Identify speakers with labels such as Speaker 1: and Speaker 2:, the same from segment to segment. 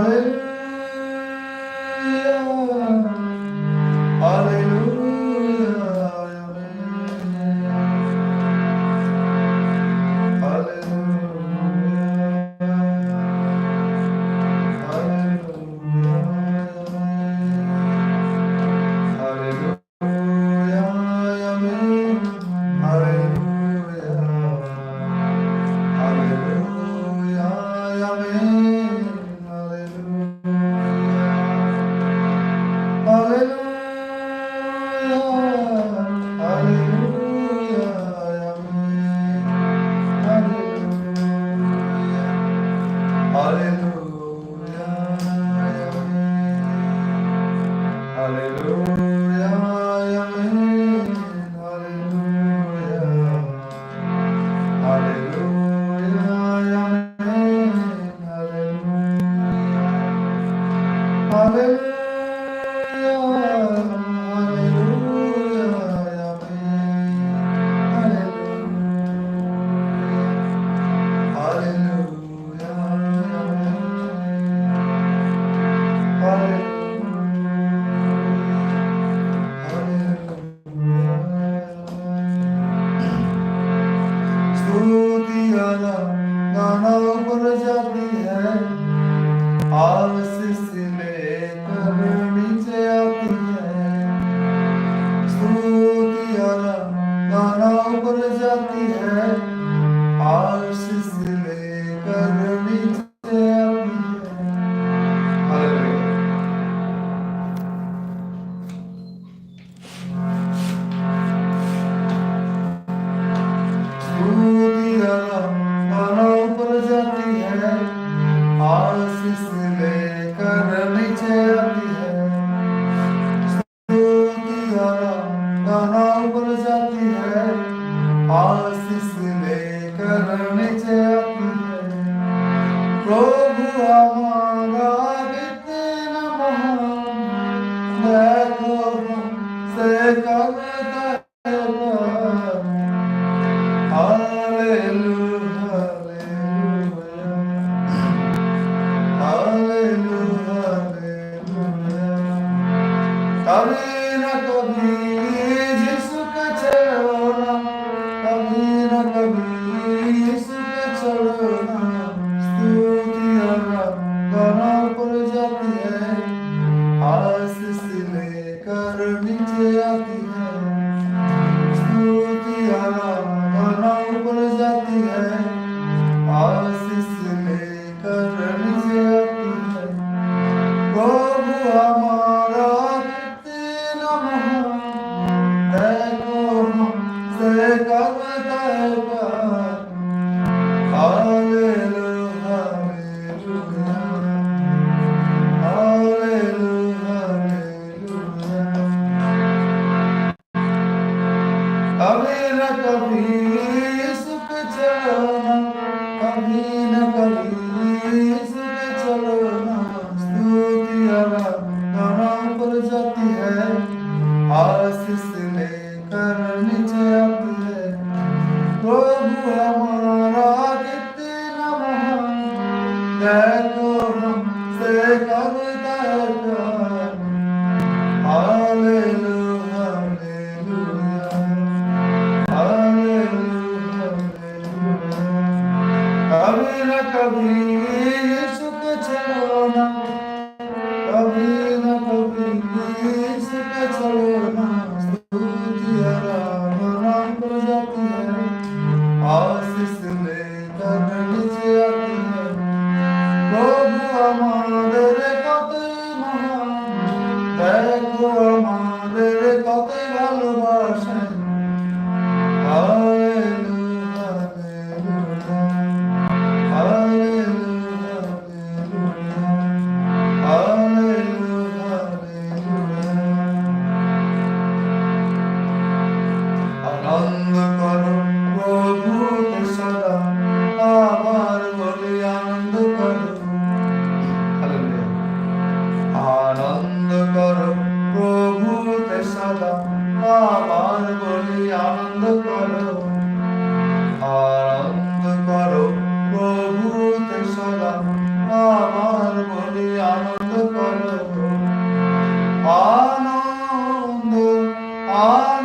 Speaker 1: Hallelujah. 啊。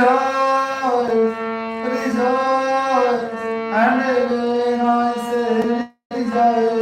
Speaker 1: Rejoice, rejoice, and every noise rejoice.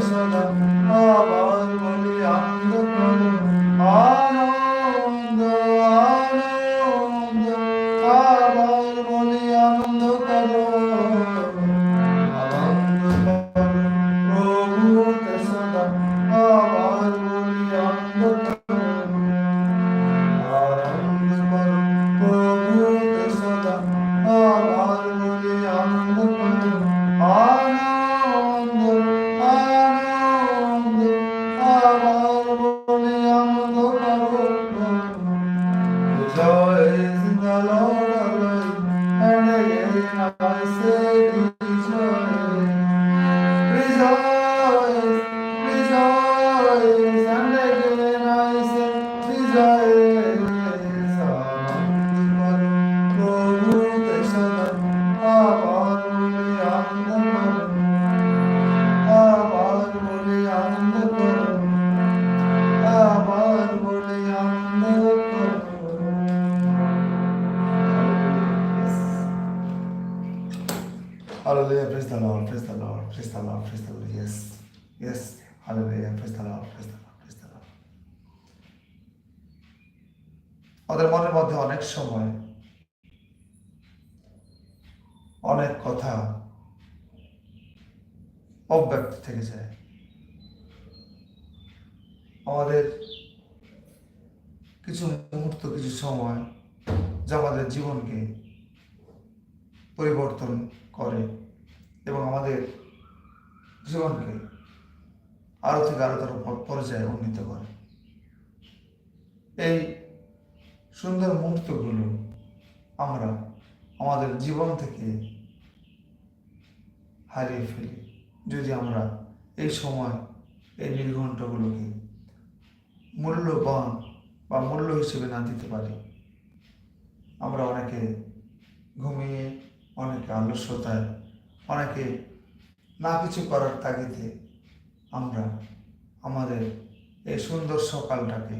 Speaker 1: salam aman দেন ফেস্তালা ফেস্তালা ফেস্তালা ওদের মনের মধ্যে অনেক সময় অনেক কথা অব্যক্ত থেকে যায়। আমাদের কিছু মুহূর্ত, কিছু সময় যা আমাদের জীবনকে পরিবর্তন করে এবং আমাদের জীবনকে আরও থেকে আরও তার পর্যায়ে উন্নীত করে। এই সুন্দর মুহূর্তগুলো আমরা আমাদের জীবন থেকে হারিয়ে ফেলি। যদি আমরা এই সময় এই নির্ঘণ্টগুলোকে মূল্যবান বা মূল্য হিসেবে না দিতে পারি, আমরা অনেকে ঘুমিয়ে, অনেকে আলস্যতায়, অনেকে না কিছু করার তাগিদে আমরা আমাদের এই সুন্দর সকালটাকে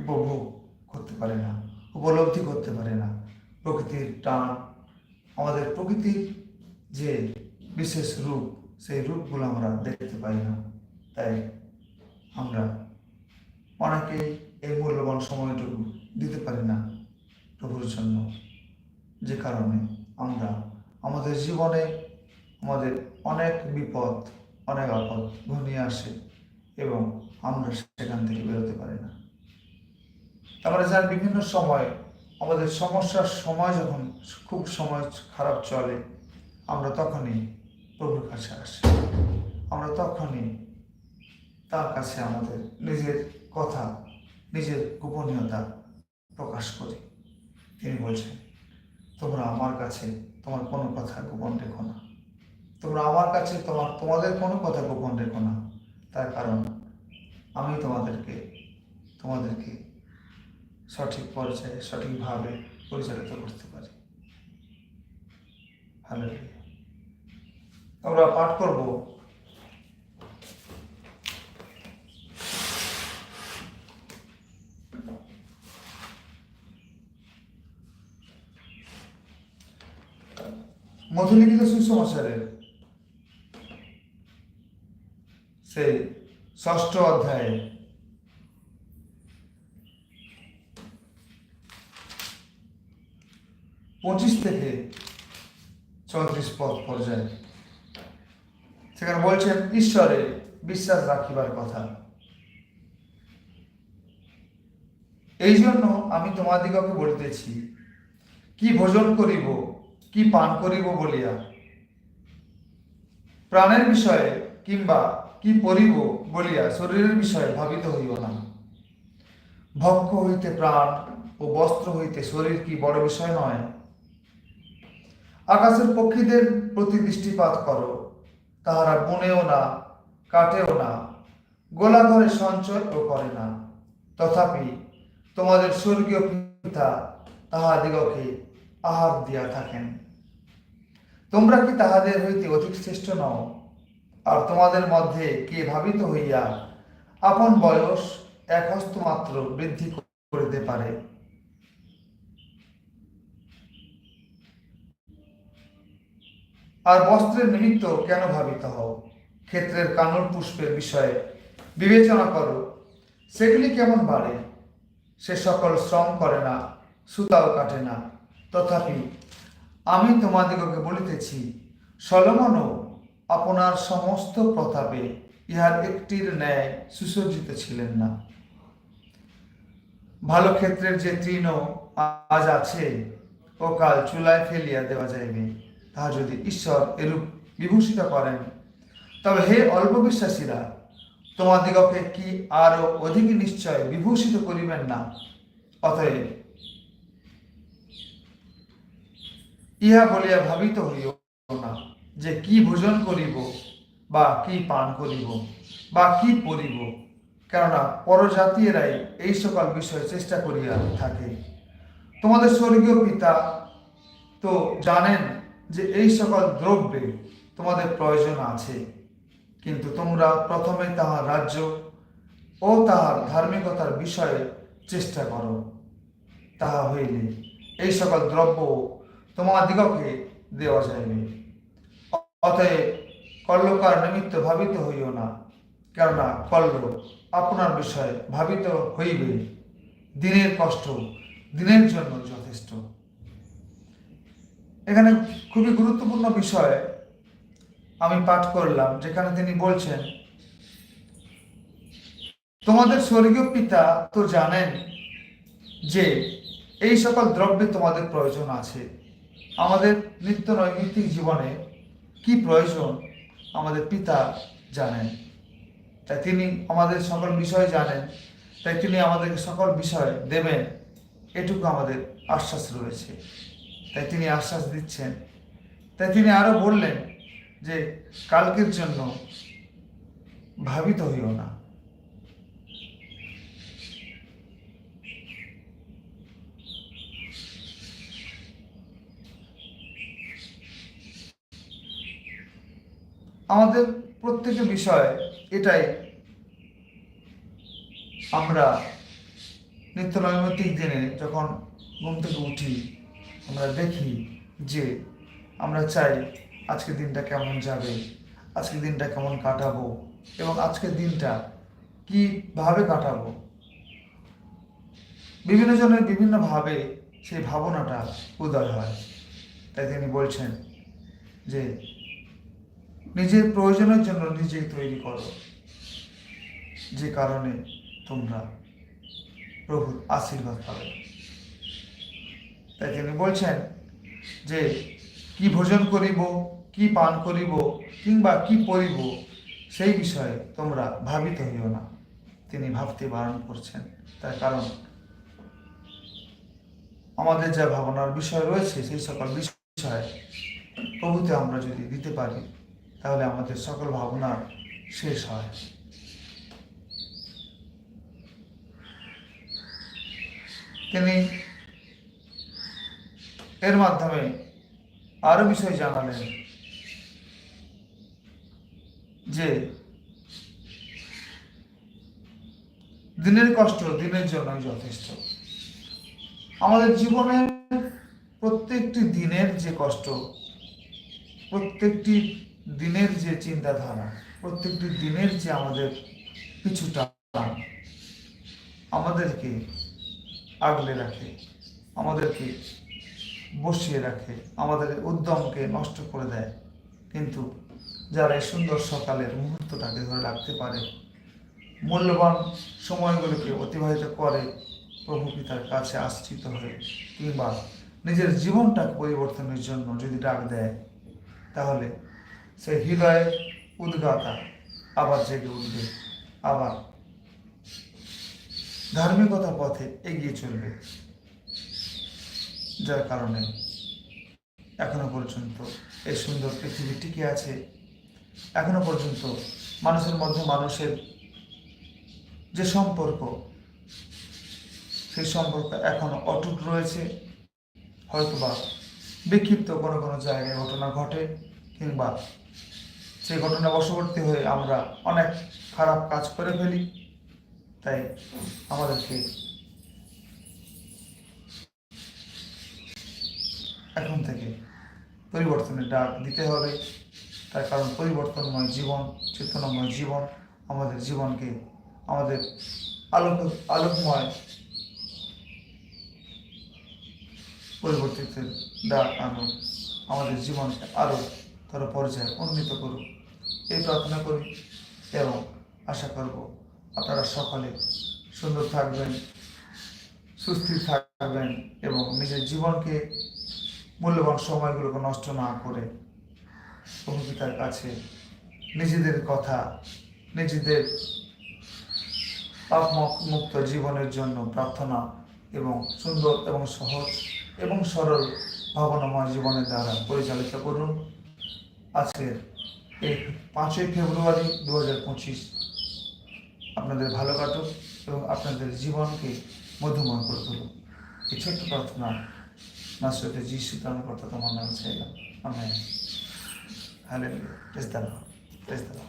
Speaker 1: উপভোগ করতে পারি না, উপলব্ধি করতে পারে না। প্রকৃতির টান, আমাদের প্রকৃতির যে বিশেষ রূপ, সেই রূপগুলো আমরা দেখতে পাই না। তাই আমরা অনেকেই এই মূল্যবান সময়টুকু দিতে পারি না প্রভুর জন্য। যে কারণে আমরা আমাদের জীবনে আমাদের অনেক বিপদ অনেক আপদ ঘনিয়ে আসে এবং আমরা সেখান থেকে বেরোতে পারি না। তারপরে যার বিভিন্ন সময় আমাদের সমস্যার সময় যখন খুব সময় খারাপ চলে, আমরা তখনই প্রভুর কাছে আসি। আমরা তখনই তার কাছে আমাদের নিজের কথা, নিজের গোপনীয়তা প্রকাশ করি। তিনি বলছেন, তোমরা আমার কাছে তোমার কোনো কথা গোপন রেখো না। তোমরা আমার কাছে তোমার, তোমাদের কোনো কথা গোপন রেখো না। তার কারণ আমি তোমাদেরকে তোমাদেরকে সঠিক পর্যায়ে সঠিকভাবে পরিচালিত করতে পারি। ভালো আমরা পাঠ করব। মধুলিখিত সুসমাচারের সেই ষষ্ঠ অধ্যায়ে। পঁচিশ থেকে চৌত্রিশ পদ পর্যায়ে। সেখানে বলছেন, ঈশ্বরে বিশ্বাস রাখিবার কথা। এই জন্য আমি তোমাদিগকে বলিতেছি, কি ভোজন করিব, কি পান করিব বলিয়া, প্রাণের বিষয়ে কিংবা কি পরিব বলিয়া শরীরের বিষয়ে ভাবিত হইব না। ভক্ষ হইতে প্রাণ ও বস্ত্র হইতে শরীর কি বড় বিষয় নয়? আকাশের পক্ষীদের প্রতি দৃষ্টিপাত করো, তাহারা বনেও না, কাটেও না, গোলা ঘরে সঞ্চয় ও করে না। তথাপি তোমাদের স্বর্গীয় পিতা তাহাদিগকে আহার দিয়া থাকেন। তোমরা কি তাহাদের হইতে অধিক শ্রেষ্ঠ নও? আর তোমাদের মধ্যে কে ভাবিত হইয়া আপন বয়স এক হস্ত মাত্র বৃদ্ধি করিতে পারে। আর বস্ত্রের নিমিত্ত কেন ভাবিত হও? ক্ষেত্রের কানুর পুষ্পের বিষয়ে বিবেচনা করো। সেগুলি কেমন বাড়ে? সে সকল শ্রম করে না, সুতাও কাটে না। তথাপি আমি তোমাদিগকে বলিতেছি, সলমনও আপনার সমস্ত প্রতাপে ইহার একটির ন্যায় সুসজ্জিত ছিলেন না। ভালো ক্ষেত্রের যে তৃণ আজ আছে ও কাল চুলায় ফেলিয়া দেওয়া যাইবে, তাহা যদি ঈশ্বর এরূপ বিভূষিত করেন, তবে হে অল্প বিশ্বাসীরা, তোমাদিগকে কি আরও অধিক নিশ্চয় বিভূষিত করিবেন না? অতএব ইহা বলিয়া ভাবিত হইও না। যে কি ভোজন করিব বা কি পান করিব বা কি পরিব কেননা পরজাতীয়রাই এই সকল বিষয় চেষ্টা করিয়া থাকে। তোমাদের স্বর্গীয় পিতা তো জানেন যে এই সকল দ্রব্যে তোমাদের প্রয়োজন আছে। কিন্তু তোমরা প্রথমে তাহার রাজ্য ও তাহার ধার্মিকতার বিষয়ে চেষ্টা করো। তাহা হইলে এই সকল দ্রব্য তোমাদিগকে দেওয়া যাইবে। অতএব কল্লকার নিমিত্ত ভাবিত হইও না, কেননা কল্ল আপনার বিষয়ে ভাবিত হইবে। দিনের কষ্ট দিনের জন্য যথেষ্ট। এখানে খুবই গুরুত্বপূর্ণ বিষয় আমি পাঠ করলাম, যেখানে তিনি বলছেন, তোমাদের স্বর্গীয় পিতা তো জানেন যে এই সকল দ্রব্যে তোমাদের প্রয়োজন আছে। আমাদের নিত্য নৈমিত্তিক জীবনে কি প্রয়োজন আমাদের পিতা জানেন। তাই তিনি আমাদের সকল বিষয় জানেন। তাই তিনি আমাদেরকে সকল বিষয় দেবেন। এটুকু আমাদের আশ্বাস রয়েছে। তাই তিনি আশ্বাস দিচ্ছেন। তাই তিনি আরও বললেন যে, কালকের জন্য ভাবিত হইও না। আমাদের প্রত্যেকের বিষয় এটাই। আমরা নিত্য নৈমিত্তিক দিনে যখন ঘুম থেকে উঠি, আমরা দেখি যে আমরা চাই আজকের দিনটা কেমন যাবে, আজকের দিনটা কেমন কাটাবো এবং আজকের দিনটা কীভাবে কাটাবো। বিভিন্ন জনের বিভিন্নভাবে সেই ভাবনাটা উদয় হয়। তাই তিনি বলছেন যে নিজের প্রয়োজনের জন্য নিজেই তৈরি করো। যে কারণে তোমরা প্রভুর আশীর্বাদ পাবে। তাই তিনি বলছেন যে, কি ভোজন করিব, কি পান করিব, কিংবা কি পরিব, সেই বিষয়ে তোমরা ভাবিত হইও না। তিনি ভাবতে বারণ করছেন। তার কারণ, আমাদের যা ভাবনার বিষয় রয়েছে, সেই সকল বিষয় প্রভুতে আমরা যদি দিতে পারি তাহলে আমাদের সকল ভাবনা শেষ হয়। তিনি এর মাধ্যমে আরও বিষয় জানালেন যে দিনের কষ্ট দিনের জন্যই যথেষ্ট। আমাদের জীবনের প্রত্যেকটি দিনের যে কষ্ট, প্রত্যেকটি দিনের যে চিন্তাধারা, প্রত্যেকটি দিনের যে আমাদের কিছুটা আমাদেরকে আগলে রাখে, আমাদেরকে বসিয়ে রাখে, আমাদের উদ্যমকে নষ্ট করে দেয়। কিন্তু যারা এই সুন্দর সকালের মুহূর্তটাকে ধরে রাখতে পারে, মূল্যবান সময়গুলোকে অতিবাহিত করে, প্রভু পিতার কাছে আশ্রিত হয়ে কিংবা নিজের জীবনটা পরিবর্তনের জন্য যদি ডাক দেয়, তাহলে সে হৃদয়ের উদ্গাতা, আবার জেগে উঠবে, আবার ধার্মিকতা পথে এগিয়ে চলবে। যার কারণে এখনও পর্যন্ত এই সুন্দর পৃথিবী টিকে আছে। এখনও পর্যন্ত মানুষের মধ্যে মানুষের যে সম্পর্ক, সেই সম্পর্ক এখনও অটুট রয়েছে। হয়তোবা বিক্ষিপ্ত কোনো কোনো জায়গায় ঘটনা ঘটে কিংবা সেই ঘটনা বশবর্তী হয়ে আমরা অনেক খারাপ কাজ করে ফেলি। তাই আমাদেরকে এখন থেকে পরিবর্তনের ডাক দিতে হবে। তার কারণ পরিবর্তনময় জীবন, চেতনাময় জীবন, আমাদের জীবনকে আমাদের আলোক, আলোকময় পরিবর্তিত ডাক আনুন আমাদের জীবনকে আরও তর পর্যায়ে উন্নীত করুন। এই প্রার্থনা করি এবং আশা করব আপনারা সকলে সুন্দর থাকবেন, সুস্থির থাকবেন এবং নিজের জীবনকে মূল্যবান সময়গুলোকে নষ্ট না করে প্রভুপিতার কাছে নিজেদের কথা, নিজেদের মুক্ত জীবনের জন্য প্রার্থনা এবং সুন্দর এবং সহজ এবং সরল ভাবনাময় জীবনের দ্বারা পরিচালিত করুন। আজকের এই পাঁচই ফেব্রুয়ারি দু হাজার পঁচিশ। আপনাদের ভালো কাটুক এবং আপনাদের জীবনকে মধুময় করে তুলুক। এই ছোট্ট প্রার্থনা নাসরতে যিশু তার কথা তোমার নাম চাইলাম। আমি হ্যালো প্রেস দাঁড়াও প্রেস দাঁড়া